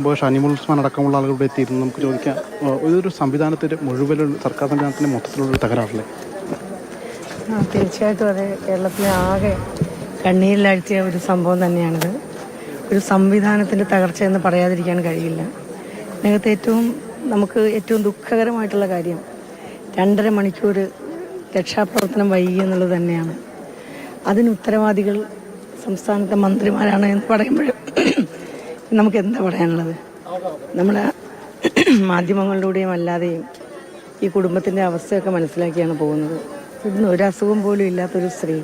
ഇപ്പോൾ ഷാനിമുൽ ഉസ്മാൻ അടക്കമുള്ള ആളുകളുടെ എത്തിയിരുന്നു നമുക്ക് ചോദിക്കാം. ഇതൊരു സംവിധാനത്തിന്റെ മുഴുവൻ സർക്കാർ സംവിധാനത്തിന്റെ മൊത്തത്തിലുള്ള തകരാറല്ലേ? തീർച്ചയായിട്ടും അതെ. കേരളത്തിലെ ആകെ കണ്ണീരിലാഴ്ത്തിയ ഒരു സംഭവം തന്നെയാണിത്. ഒരു സംവിധാനത്തിന്റെ തകർച്ച എന്ന് പറയാതിരിക്കാൻ കഴിയില്ല. ഇതിനകത്ത് ഏറ്റവും നമുക്ക് ഏറ്റവും ദുഃഖകരമായിട്ടുള്ള കാര്യം രണ്ടര മണിക്കൂർ രക്ഷാപ്രവർത്തനം വൈകി എന്നുള്ളത് തന്നെയാണ്. അതിന് ഉത്തരവാദികൾ സംസ്ഥാനത്തെ മന്ത്രിമാരാണ് എന്ന് പറയുമ്പോൾ നമുക്ക് എന്താ പറയാനുള്ളത്? നമ്മളെ മാധ്യമങ്ങളിലൂടെയും അല്ലാതെയും ഈ കുടുംബത്തിന്റെ അവസ്ഥയൊക്കെ മനസ്സിലാക്കിയാണ് പോകുന്നത്. ഇന്ന് ഒരു അസുഖം പോലും ഇല്ലാത്തൊരു സ്ത്രീ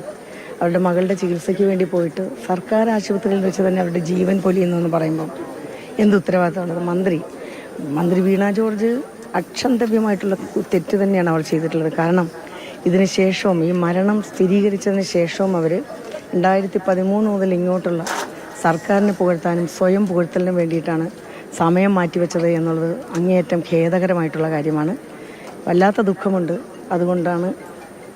അവരുടെ മകളുടെ ചികിത്സയ്ക്ക് വേണ്ടി പോയിട്ട് സർക്കാർ ആശുപത്രിയിൽ വെച്ച് തന്നെ അവരുടെ ജീവൻ പൊലിയുന്നു എന്ന് പറയുമ്പോൾ എന്ത് ഉത്തരവാദിത്തമാണത് മന്ത്രി മന്ത്രി വീണ ജോർജ് അക്ഷന്തവ്യമായിട്ടുള്ള തെറ്റ് തന്നെയാണ് അവർ ചെയ്തിട്ടുള്ളത്. കാരണം ഇതിന് ശേഷവും ഈ മരണം സ്ഥിരീകരിച്ചതിന് ശേഷവും അവർ രണ്ടായിരത്തി പതിമൂന്ന് മുതൽ ഇങ്ങോട്ടുള്ള സർക്കാരിനെ പുകഴ്ത്താനും സ്വയം പുകഴ്ത്തലിനും വേണ്ടിയിട്ടാണ് സമയം മാറ്റിവെച്ചത് എന്നുള്ളത് അങ്ങേയറ്റം ഖേദകരമായിട്ടുള്ള കാര്യമാണ്. വല്ലാത്ത ദുഃഖമുണ്ട്. അതുകൊണ്ടാണ്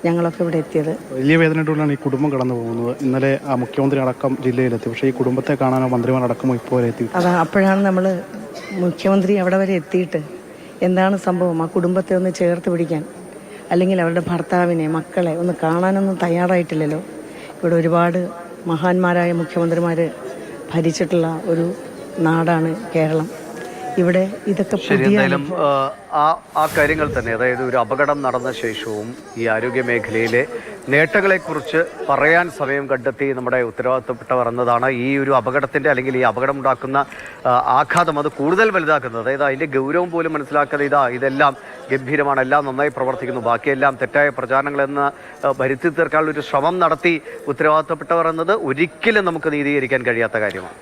ഞങ്ങളൊക്കെ ഇവിടെ എത്തിയത്. വലിയ വേദനയോടെയാണ് ഈ കുടുംബം കടന്നു പോകുന്നത്. ഇന്നലെ ആ മുഖ്യമന്ത്രി അടക്കം ജില്ലയിലെത്തി. പക്ഷേ ഈ കുടുംബത്തെ കാണാനോ മന്ത്രിമാരടക്കമോ ഇപ്പോൾ എത്തി. അതാ അപ്പോഴാണ് നമ്മൾ മുഖ്യമന്ത്രി അവിടെ വരെ എത്തിയിട്ട് എന്താണ് സംഭവം? ആ കുടുംബത്തെ ഒന്ന് ചേർത്ത് പിടിക്കാൻ. അല്ലെങ്കിൽ അവരുടെ ഭർത്താവിനെ മക്കളെ ഒന്ന് കാണാനൊന്നും തയ്യാറായിട്ടില്ലല്ലോ. ഇവിടെ ഒരുപാട് മഹാന്മാരായ മുഖ്യമന്ത്രിമാർ ഭരിച്ചിട്ടുള്ള ഒരു നാടാണ് കേരളം. ഇവിടെ ഇതൊക്കെ എന്തായാലും ആ, ആ കാര്യങ്ങൾ തന്നെ അതായത് ഒരു അപകടം നടന്ന ശേഷവും ഈ ആരോഗ്യ മേഖലയിലെ നേട്ടങ്ങളെക്കുറിച്ച് പറയാൻ സമയം കണ്ടെത്തി നമ്മുടെ ഉത്തരവാദിത്തപ്പെട്ടവർ എന്നതാണ് ഈ ഒരു അപകടത്തിന്റെ അല്ലെങ്കിൽ ഈ അപകടം ഉണ്ടാക്കുന്ന ആഘാതം അത് കൂടുതൽ വലുതാക്കുന്നത്. അതായത് അതിന്റെ ഗൗരവം പോലും മനസ്സിലാക്കാതെ ഇതാ ഇതെല്ലാം ഗംഭീരമാണ്. എല്ലാം നന്നായി പ്രവർത്തിക്കുന്നു. ബാക്കിയെല്ലാം തെറ്റായ പ്രചാരണങ്ങളെന്ന് വരുത്തി തീർക്കാനുള്ള ഒരു ശ്രമം നടത്തി ഉത്തരവാദിത്തപ്പെട്ടവർ എന്നത് ഒരിക്കലും നമുക്ക് നീതീകരിക്കാൻ കഴിയാത്ത കാര്യമാണ്.